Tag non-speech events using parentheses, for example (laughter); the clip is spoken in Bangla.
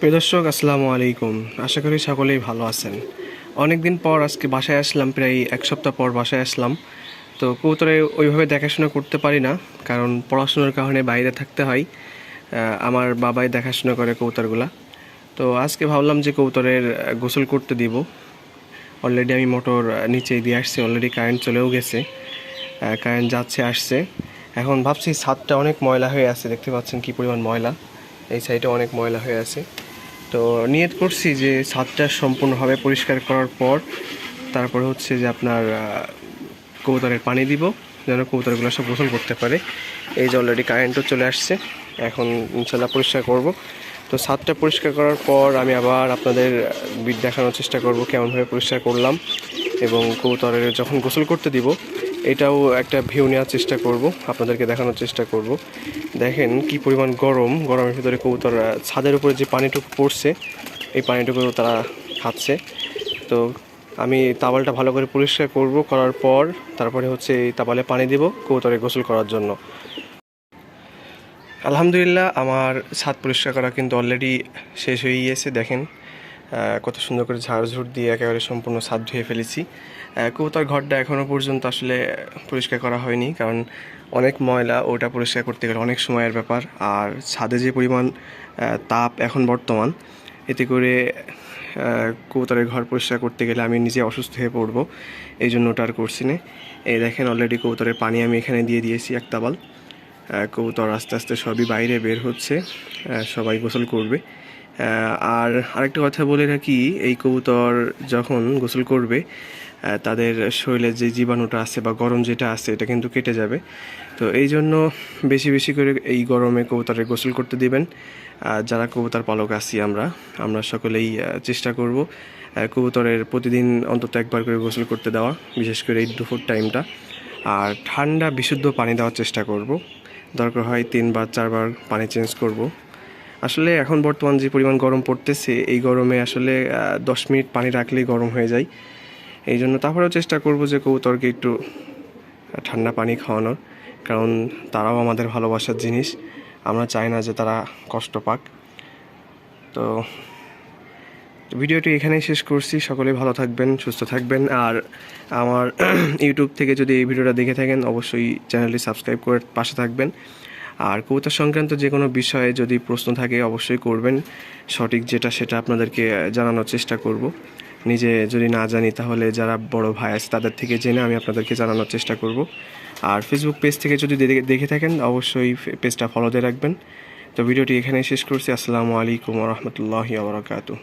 প্রিয় দর্শক, আসসালামু আলাইকুম। আশা করি সকলেই ভালো আছেন। অনেক দিন পর আজকে বাসায় আসলাম, প্রায় এক সপ্তাহ পর বাসায় আসলাম। তো কবুতরে ওইভাবে দেখাশোনা করতে পারি না, কারণ পড়াশোনার কারণে বাইরে থাকতে হয়। আমার বাবাই দেখাশোনা করে কবুতরগুলা। তো আজকে ভাবলাম যে কবুতরের গোসল করতে দিব। অলরেডি আমি মোটর নিচে দিয়ে আসছি অলরেডি কারেন্ট চলেও গেছে। কারেন্ট যাচ্ছে, আসছে। এখন ভাবছি ছাদটা অনেক ময়লা হয়ে আছে, দেখতে পাচ্ছেন কি পরিমাণ ময়লা। এই সাইডে অনেক ময়লা হয়ে আছে। তো নিয়ত করছি যে ছাদটা সম্পূর্ণভাবে পরিষ্কার করার পর তারপরে হচ্ছে যে আপনার কবুতরের পানি দিব, যেন কবুতরগুলো সব গোসল করতে পারে। এই যে অলরেডি কারেন্টও চলে আসছে, এখন ইনশাল্লাহ পরিষ্কার করব। তো ছাদটা পরিষ্কার করার পর আমি আবার আপনাদের বিট দেখানোর চেষ্টা করব, কেমনভাবে পরিষ্কার করলাম। এবং কবুতরের যখন গোসল করতে দিব, এটাও একটা ভিউ নেওয়ার চেষ্টা করব, আপনাদেরকে দেখানোর চেষ্টা করব। দেখেন কি পরিমাণ গরম, গরমের ভিতরে কবুতর ছাদের উপরে যে পানিটুকু পড়ছে, এই পানিটুকু তারা খাচ্ছে। তো আমি তাবালটা ভালো করে পরিষ্কার করব, করার পর তারপরে হচ্ছে এই তাওয়ালে পানি দেব কবুতরে গোসল করার জন্য। আলহামদুলিল্লাহ, আমার ছাদ পরিষ্কার করা কিন্তু অলরেডি শেষ হয়ে গিয়েছে, দেখেন। কত সুন্দর করে ঝাড়ঝুড় দিয়ে একেবারে সম্পূর্ণ ছাদ ধুয়ে ফেলেছি। কবুতর ঘরটা এখনও পর্যন্ত আসলে পরিষ্কার করা হয়নি, কারণ অনেক ময়লা ওটা পরিষ্কার করতে গেলে অনেক সময়ের ব্যাপার। আর ছাদে যে পরিমাণ তাপ এখন বর্তমান, এতে করে কবুতরের ঘর পরিষ্কার করতে গেলে আমি নিজে অসুস্থ হয়ে পড়ব, এই জন্য ওটা আর করছি না। এই দেখেন অলরেডি কবুতরের পানি আমি এখানে দিয়ে দিয়েছি এক তাবাল। কবুতর আস্তে আস্তে সবই বাইরে বের হচ্ছে সবাই গোসল করবে। আর আরেকটা কথা বলে রাখি, এই কবুতর যখন গোসল করবে তাদের শরীরে যে জীবাণুটা আছে বা গরম যেটা আছে, এটা কিন্তু কেটে যাবে। তো এই জন্য বেশি বেশি করে এই গরমে কবুতরের গোসল করতে দিবেন। যারা কবুতর পালক আছি আমরা আমরা সকলেই চেষ্টা করব কবুতরের প্রতিদিন অন্তত একবার করে গোসল করতে দেওয়া, বিশেষ করে এই দুপুর টাইমটা। আর ঠান্ডা, বিশুদ্ধ পানি দেওয়ার চেষ্টা করব। দরকার হয় তিনবার, চারবার পানি চেঞ্জ করব। আসলে এখন বর্তমান যে পরিমাণ গরম পড়তেছে, এই গরমে আসলে দশ মিনিট পানি রাখলেই গরম হয়ে যায়। এই জন্য তারপরেও চেষ্টা করব যে কবুতরকে একটু ঠান্ডা পানি খাওয়ানোর। কারণ তারাও আমাদের ভালোবাসার জিনিস। আমরা চাই না যে তারা কষ্ট পাক। তো ভিডিওটি এখানেই শেষ করছি। সকলে ভালো থাকবেন, সুস্থ থাকবেন। আর আমার (clears throat) ইউটিউব থেকে যদি এই ভিডিওটা দেখে থাকেন, অবশ্যই চ্যানেলটি সাবস্ক্রাইব করে পাশে থাকবেন। আর কবিতা সংক্রান্ত যে কোনো বিষয়ে যদি প্রশ্ন থাকে অবশ্যই করবেন। সঠিক যেটা সেটা আপনাদেরকে জানানোর চেষ্টা করব। নিজে যদি না জানি তাহলে যারা বড় ভাই আছে তাদের থেকে জেনে আমি আপনাদেরকে জানানোর চেষ্টা করব। আর ফেসবুক পেজ থেকে যদি দেখে- থাকেন অবশ্যই পেজটা ফলো দিয়ে রাখবেন। তো ভিডিওটি এখানেই শেষ করছি। আসসালামু আলাইকুম রহমতুল্লাহি আবরকাতু